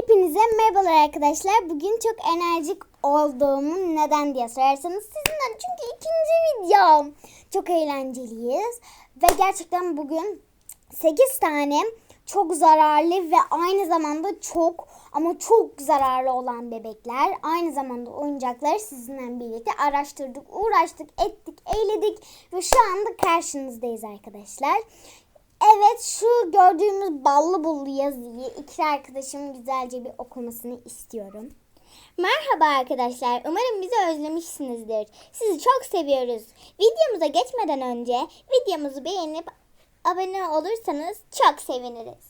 Hepinize merhabalar arkadaşlar. Bugün çok enerjik olduğumu neden diye sorarsanız sizinle çünkü ikinci videom. Çok eğlenceliyiz ve gerçekten bugün 8 tane çok zararlı ve aynı zamanda çok ama çok zararlı olan bebekler, aynı zamanda oyuncakları sizinle birlikte araştırdık, uğraştık, ettik, eğledik ve şu anda karşınızdayız arkadaşlar. Evet şu gördüğümüz ballı bullu yazıyı iki arkadaşımın güzelce bir okumasını istiyorum. Merhaba arkadaşlar. Umarım bizi özlemişsinizdir. Sizi çok seviyoruz. Videomuza geçmeden önce videomuzu beğenip abone olursanız çok seviniriz.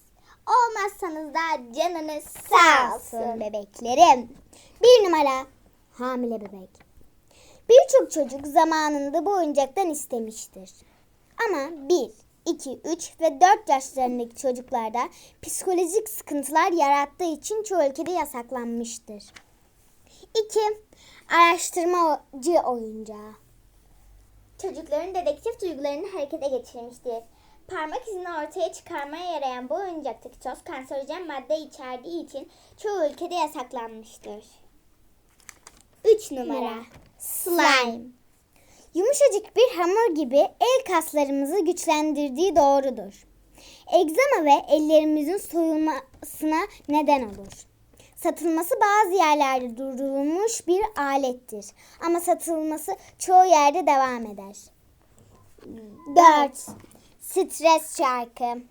Olmazsanız da canınız sağ olsun bebeklerim. Bir numara hamile bebek. Birçok çocuk zamanında bu oyuncaktan istemiştir. Ama 1, 2, 3 ve 4 yaşlarındaki çocuklarda psikolojik sıkıntılar yarattığı için çoğu ülkede yasaklanmıştır. 2. Araştırmacı oyuncağı. Çocukların dedektif duygularını harekete geçirmiştir. Parmak izini ortaya çıkarmaya yarayan bu oyuncaktaki toz kanserojen madde içerdiği için çoğu ülkede yasaklanmıştır. 3 numara Slime Yumuşacık bir hamur gibi el kaslarımızı güçlendirdiği doğrudur. Egzama ve ellerimizin soyulmasına neden olur. Satılması bazı yerlerde durdurulmuş bir alettir. Ama satılması çoğu yerde devam eder. 4. Stres şarkı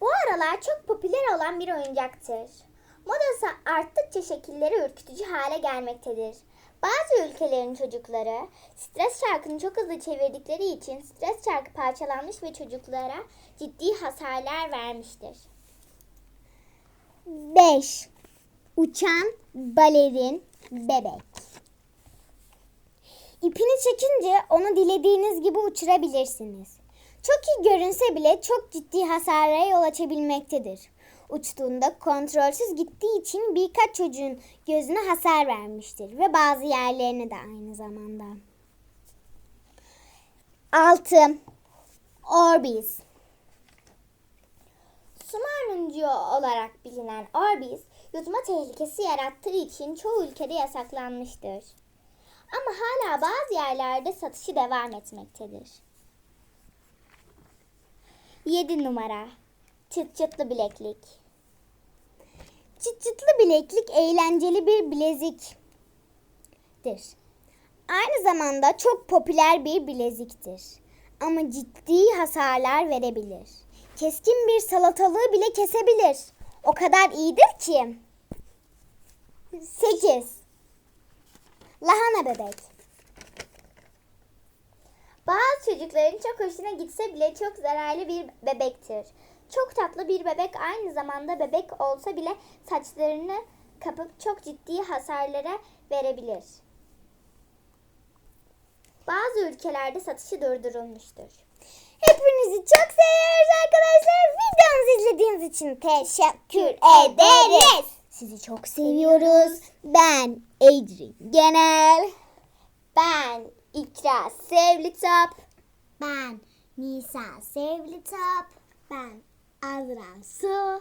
Bu aralar çok popüler olan bir oyuncaktır. Modası arttıkça şekilleri ürkütücü hale gelmektedir. Bazı ülkelerin çocukları stres şarkını çok hızlı çevirdikleri için stres şarkı parçalanmış ve çocuklara ciddi hasarlar vermiştir. 5. Uçan balerin bebek. İpini çekince onu dilediğiniz gibi uçurabilirsiniz. Çok iyi görünse bile çok ciddi hasarlara yol açabilmektedir. Uçtuğunda kontrolsüz gittiği için birkaç çocuğun gözüne hasar vermiştir ve bazı yerlerine de aynı zamanda. 6. Orbis Su maymuncuğu olarak bilinen Orbis, yutma tehlikesi yarattığı için çoğu ülkede yasaklanmıştır. Ama hala bazı yerlerde satışı devam etmektedir. 7 numara Çıt çıtlı bileklik Çıt çıtlı bileklik eğlenceli bir bileziktir. Aynı zamanda çok popüler bir bileziktir. Ama ciddi hasarlar verebilir. Keskin bir salatalığı bile kesebilir. O kadar iyidir ki. 8. Lahana bebek. Bazı çocukların çok hoşuna gitse bile çok zararlı bir bebektir. Çok tatlı bir bebek aynı zamanda bebek olsa bile saçlarını kapıp çok ciddi hasarlara verebilir. Bazı ülkelerde satışı durdurulmuştur. Hepinizi çok seviyoruz arkadaşlar. Videomuzu izlediğiniz için teşekkür ederiz. Sizi çok seviyoruz. Ben Adrian Genel. Ben İkra Sevlitop. Ben Nisa Sevlitop. Ben Azra.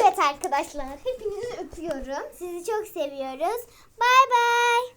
Evet arkadaşlar hepinizi öpüyorum. Sizi çok seviyoruz. Bay bay.